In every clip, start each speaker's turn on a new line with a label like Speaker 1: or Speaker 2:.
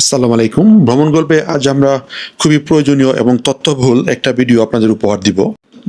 Speaker 1: আসসালামু আলাইকুম। ভ্রমণ গল্পে আজ আমরা খুবই প্রয়োজনীয় এবং তথ্যবহুল একটা ভিডিও আপনাদের উপহার দিব।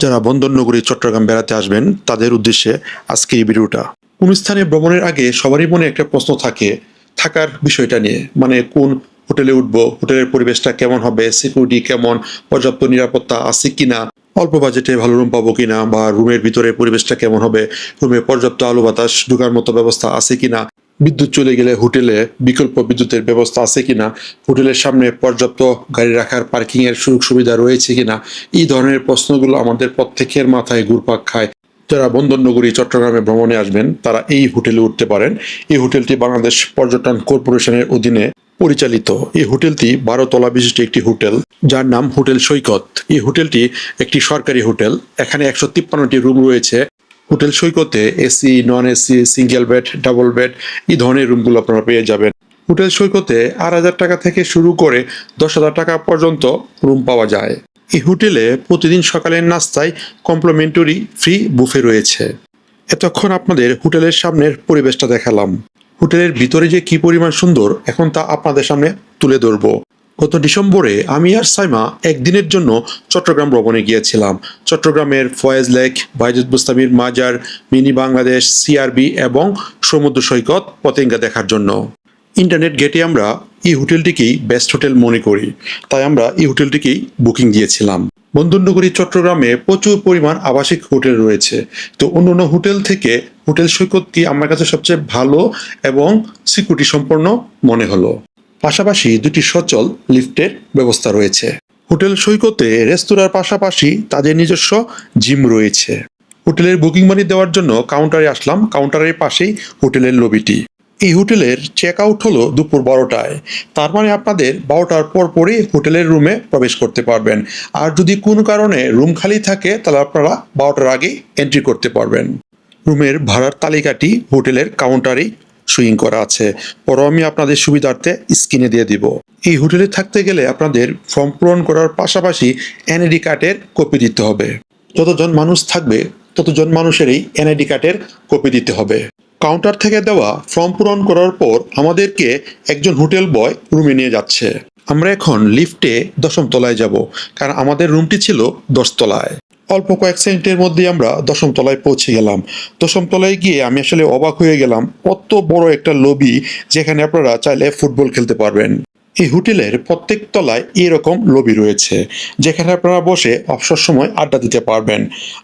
Speaker 1: যারা বন্দর নগরী চট্টগ্রাম বেড়াতে আসবেন, তাদের উদ্দেশ্যে আজকে এই ভিডিওটা। কোন স্থানে ভ্রমণের আগে সবারই মনে একটা প্রশ্ন থাকে, থাকার বিষয়টা নিয়ে। মানে কোন হোটেলে উঠব, হোটেলের পরিবেশটা কেমন হবে সিকিউরিটি কেমন, পর্যাপ্ত নিরাপত্তা আছে কিনা, অল্প বাজেটে ভালো রুম পাবো কিনা, বা রুমের ভিতরে পরিবেশটা কেমন হবে রুমে পর্যাপ্ত আলো বাতাস ঢোকার মতো ব্যবস্থা আছে কিনা বিদ্যুৎ চলে গেলে হোটেলে বিকল্প বিদ্যুতের ব্যবস্থা আছে কিনা? হোটেলের সামনে পর্যাপ্ত গাড়ি রাখার পার্কিং এর সুযোগ সুবিধা রয়েছে কিনা? এই ধরনের প্রশ্নগুলো আমাদের প্রত্যেকের মাথায় ঘুরপাক খায়। যারা বন্দরনগরী, চট্টগ্রামে ভ্রমণে আসবেন, তারা এই হোটেলে উঠতে পারেন। এই হোটেলটি বাংলাদেশ পর্যটন কর্পোরেশনের অধীনে পরিচালিত। এই হোটেলটি বারো তলা বিশিষ্ট একটি হোটেল, যার নাম হোটেল সৈকত। এই হোটেলটি একটি সরকারি হোটেল। এখানে একশো তিপ্পান্নটি রুম রয়েছে। হোটেল সৈকতে AC non AC single bed double bed এই ধরনের রুমগুলো আপনারা পেয়ে যাবেন। হোটেল সৈকতে আট হাজার টাকা থেকে শুরু করে দশ হাজার টাকা পর্যন্ত রুম পাওয়া যায়। এই হোটেলে প্রতিদিন সকালের নাস্তায় কমপ্লিমেন্টারি ফ্রি বুফে রয়েছে। এতক্ষণ আপনাদের হোটেলের সামনের পরিবেশটা দেখালাম। হোটেলের ভিতরে যে কি পরিমাণ সুন্দর, এখন তা আপনাদের সামনে তুলে ধরবো। গত ডিসেম্বরে আমি আর সাইমা একদিনের জন্য চট্টগ্রাম ভ্রমণে গিয়েছিলাম। চট্টগ্রামের ফয়েজ লেক, বাইজুদ বুস্তামির মাজার, মিনি বাংলাদেশ সিআরবি এবং সমুদ্র সৈকত পতেঙ্গা দেখার জন্য। ইন্টারনেট গেটে আমরা এই হোটেলটিকেই বেস্ট হোটেল মনে করি। তাই আমরা এই হোটেলটিকেই বুকিং দিয়েছিলাম। বন্দরনগরী, চট্টগ্রামে প্রচুর পরিমাণ আবাসিক হোটেল রয়েছে। তো অন্য অন্য হোটেল থেকে হোটেল সৈকতটি আমার কাছে সবচেয়ে ভালো এবং সিকিউরিটি সম্পন্ন মনে হলো। পাশাপাশি দুটি সচল লিফটের ব্যবস্থা রয়েছে। হোটেল সৈকতে রেস্তোরাঁর পাশাপাশি তাদের নিজস্ব জিম রয়েছে। হোটেলের বুকিং মানি দেওয়ার জন্য কাউন্টারে আসলাম। কাউন্টারের পাশেই হোটেলের লবিটি এই হোটেলের চেক আউট হলো দুপুর বারোটায়। তার মানে আপনাদের বারোটার পর পরই হোটেলের রুমে প্রবেশ করতে পারবেন। আর যদি কোনো কারণে রুম খালি থাকে, তাহলে আপনারা বারোটার আগেই এন্ট্রি করতে পারবেন। রুমের ভাড়ার তালিকাটি হোটেলের কাউন্টারেই সুইং করা আছে। পরও আমি আপনাদের সুবিধার্থে স্ক্রিনে দিয়ে দিব। এই হোটেলে থাকতে গেলে আপনাদের ফর্ম পূরণ করার পাশাপাশি এনআইডি কার্ডের কপি দিতে হবে। যতজন মানুষ থাকবে, ততজন মানুষেরই এনআইডি কার্ডের কপি দিতে হবে। কাউন্টার থেকে দেওয়া ফর্ম পূরণ করার পর আমাদেরকে একজন হোটেল বয় রুমে নিয়ে যাচ্ছে। আমরা এখন লিফটে দশম তলায় যাব, কারণ আমাদের রুমটি ছিল দশতলায়। অল্প কয়েক সেকেন্ডের মধ্যে আমরা দশম তলায় পৌঁছে গেলাম। দশম তলায় গিয়ে আমি আসলে অবাক হয়ে গেলাম, কত বড় একটা লবি যেখানে আপনারা চাইলে ফুটবল খেলতে পারবেন। এই হোটেলের প্রত্যেক তলায় এরকম লবি রয়েছে, যেখানে আপনারা বসে অবসর সময় আড্ডা দিতে পারবেন।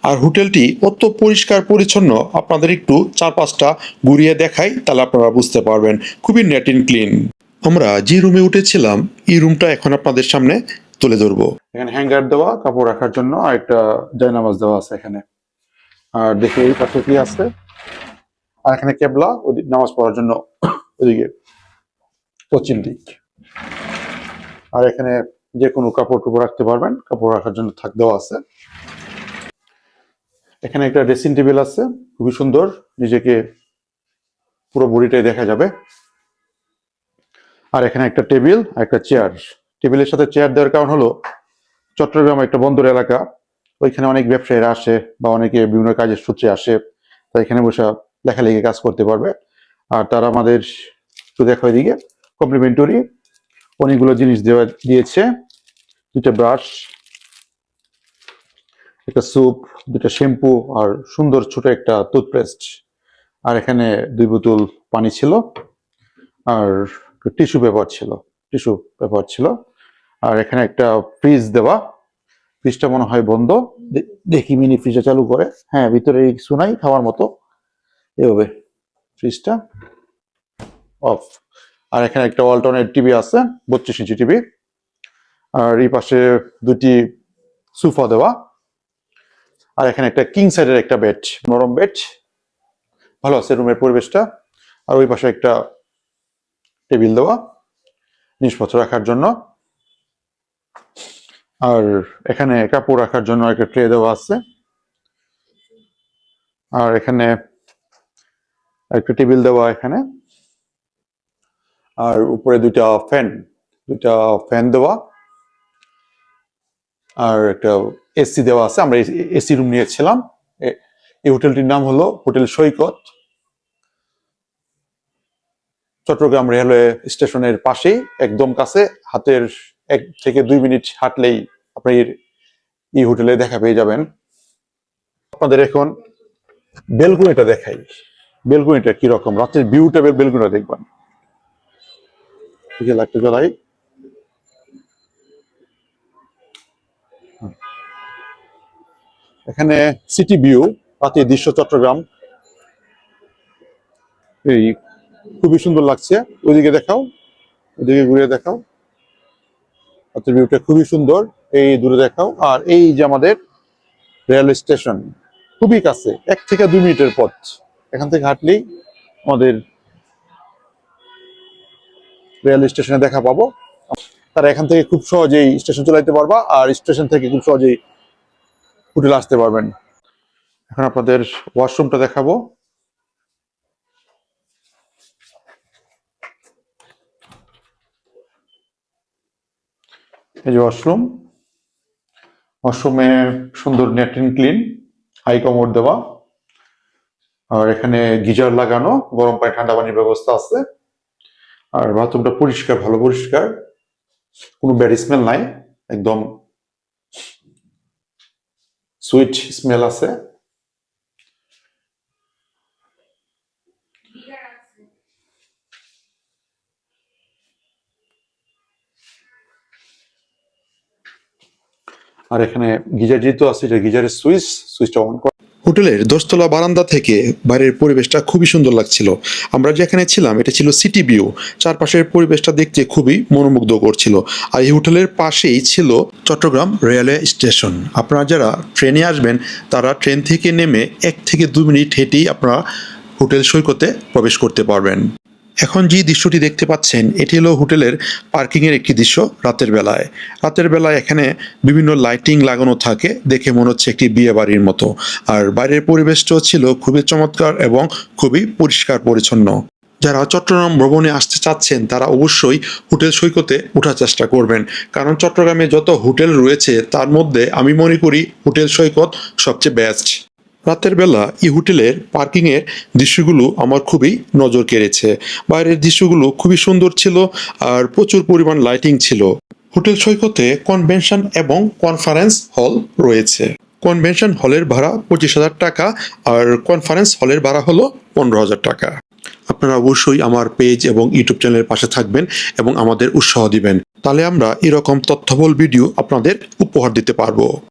Speaker 1: আর হোটেলটি অত পরিষ্কার পরিচ্ছন্ন, আপনাদের একটু চার পাঁচটা ঘুরিয়ে দেখাই, তাহলে আপনারা বুঝতে পারবেন। খুবই নেট ক্লিন আমরা যে রুমে উঠেছিলাম, এই রুমটা এখন আপনাদের সামনে তুলে ধরবো।
Speaker 2: এখানে হ্যাঙ্গার দেওয়া, কাপড় রাখার জন্য আর একটা জায়নামাজ দেওয়া আছে এখানে। আর দেখি এই পাশে কি আছে। আর এখানে কেবলা নামাজ পড়ার জন্য ওদিকে পশ্চিম দিক। আর এখানে যে কোনো কাপড় টুপড় রাখতে পারবেন, কাপড় রাখার জন্য থাক, দেওয়া আছে। এখানে একটা ড্রেসিং টেবিল আছে, খুবই সুন্দর, নিজেকে পুরো বডিটাই দেখা যাবে। আর এখানে একটা টেবিল আর একটা চেয়ার টেবিলের সাথে চেয়ার দেওয়ার কারণ হলো চট্টগ্রাম একটা বন্দর এলাকা। ওইখানে অনেক ব্যবসায়ীরা আসে বা অনেকে বিভিন্ন কাজের সূত্রে আসে। তাই এখানে বসে লেখালেখি কাজ করতে পারবে। আর তারা আমাদের একটু দেখো এদিকে কমপ্লিমেন্টারি অনেকগুলো জিনিস দেওয়া দিয়েছে। দুটা ব্রাশ একটা স্যুপ দুটা শ্যাম্পু আর সুন্দর ছোট একটা টুথপেস্ট আর এখানে দুই বোতল পানি ছিল। আর টিস্যু পেপার ছিল। টিস্যু পেপার ছিল। আর এখানে একটা ফ্রিজ দেওয়া। ফ্রিজটা মনে হয় বন্ধ। দেখি মিনি ফ্রিজটা চালু করে। হ্যাঁ ভিতরে কিছু নাই, খাওয়ার মতো। এভাবে ফ্রিজটা অফ আর এখানে একটা অল্টারনেট টিভি আছে, বত্রিশ ইঞ্চি টিভি আর এই পাশে দুটি সুফা দেওয়া। আর এখানে একটা কিং সাইডের একটা বেড নরম বেড ভালো আছে রুমের পরিবেশটা। আর ওই পাশে একটা টেবিল দেওয়া, জিনিসপত্র রাখার জন্য। আর এখানে কাপড় রাখার জন্য একটা ট্রে দেওয়া আছে। আর এখানে একটা টেবিল দেওয়া এখানে। আর উপরে দুইটা ফ্যান দুইটা ফ্যান দেওয়া। আর একটা এসি দেওয়া আছে, আমরা এসি রুম নিয়েছিলাম। এই হোটেলটির নাম হলো হোটেল সৈকত। চট্টগ্রাম রেলওয়ে স্টেশনের পাশেই, একদম কাছে, হাতের এক থেকে দুই মিনিট হাঁটলেই আপনি এই হোটেলে দেখা পেয়ে যাবেন। আপনাদের এখন বেলকুনিটা দেখাই। বেলকুনিটা কীরকম রাতের ভিউটা বেলকুনিটা দেখবেন। লাইটটা জ্বালাই এখানে সিটি ভিউ, রাতের দৃশ্য চট্টগ্রাম। এই খুবই সুন্দর লাগছে। ওইদিকে দেখাও, ওইদিকে ঘুরে দেখাও। রাতের ভিউটা খুবই সুন্দর, এই দূরে দেখাও। আর এই যে আমাদের রেল স্টেশন, খুবই কাছে, এক থেকে দুই মিনিটের পথ। এখান থেকে হাঁটলেই আমাদের রেল স্টেশনে দেখা পাবো। তারা এখান থেকে খুব সহজেই স্টেশন চলে যেতে পারবা, আর স্টেশন থেকে খুব সহজেই হোটেলে আসতে পারবেন। এখন আপনাদের ওয়াশরুমটা দেখাবো। এই যে ওয়াশরুম ওয়াশরুমে সুন্দর neat and clean high commode দেওয়া। আর এখানে গিজার লাগানো, গরম পানি, ঠান্ডা পানির ব্যবস্থা আছে। আর বাথরুমটা পরিষ্কার, ভালো পরিষ্কার। কোনো ব্যাড স্মেল নাই, একদম সুইট স্মেল আছে। আর এখানে গিজার যেহেতু আছে, এটা গিজারের সুইচ, সুইচটা অন করা
Speaker 1: হোটেলের দশতলা বারান্দা থেকে বাইরের পরিবেশটা খুবই সুন্দর লাগছিল। আমরা যেখানে ছিলাম, এটা ছিল সিটি ভিউ। চারপাশের পরিবেশটা দেখতে খুবই মনোমুগ্ধ করছিল আর এই হোটেলের পাশেই ছিল চট্টগ্রাম রেলওয়ে স্টেশন। আপনারা যারা ট্রেনে আসবেন, তারা ট্রেন থেকে নেমে এক থেকে দু মিনিট হেঁটেই আপনারা হোটেল সৈকতে প্রবেশ করতে পারবেন। এখন যে দৃশ্যটি দেখতে পাচ্ছেন, এটি হলো হোটেলের পার্কিংয়ের একটি দৃশ্য রাতের বেলায়। রাতের বেলায় এখানে বিভিন্ন লাইটিং লাগানো থাকে, দেখে মনে হচ্ছে একটি বিয়ে বাড়ির মতো। আর বাইরের পরিবেশটাও ছিল খুবই চমৎকার এবং খুবই পরিষ্কার পরিচ্ছন্ন। যারা চট্টগ্রাম ভ্রমণে আসতে চাচ্ছেন, তারা অবশ্যই হোটেল সৈকতে ওঠার চেষ্টা করবেন। কারণ চট্টগ্রামে যত হোটেল রয়েছে, তার মধ্যে আমি মনে করি হোটেল সৈকত সবচেয়ে বেস্ট রাতের বেলা এই হোটেলের পার্কিংয়ের দৃশ্যগুলো আমার খুবই নজর কেড়েছে। বাইরের দৃশ্যগুলো খুবই সুন্দর ছিল আর প্রচুর পরিমাণ লাইটিং ছিল। হোটেল সৈকতে কনভেনশন এবং কনফারেন্স হল রয়েছে। কনভেনশন হলের ভাড়া পঁচিশ হাজার টাকা আর কনফারেন্স হলের ভাড়া হলো পনেরো হাজার টাকা। আপনারা অবশ্যই আমার পেজ এবং ইউটিউব চ্যানেলের পাশে থাকবেন এবং আমাদের উৎসাহ দিবেন। তাহলে আমরা এরকম তথ্যবল ভিডিও আপনাদের উপহার দিতে পারব।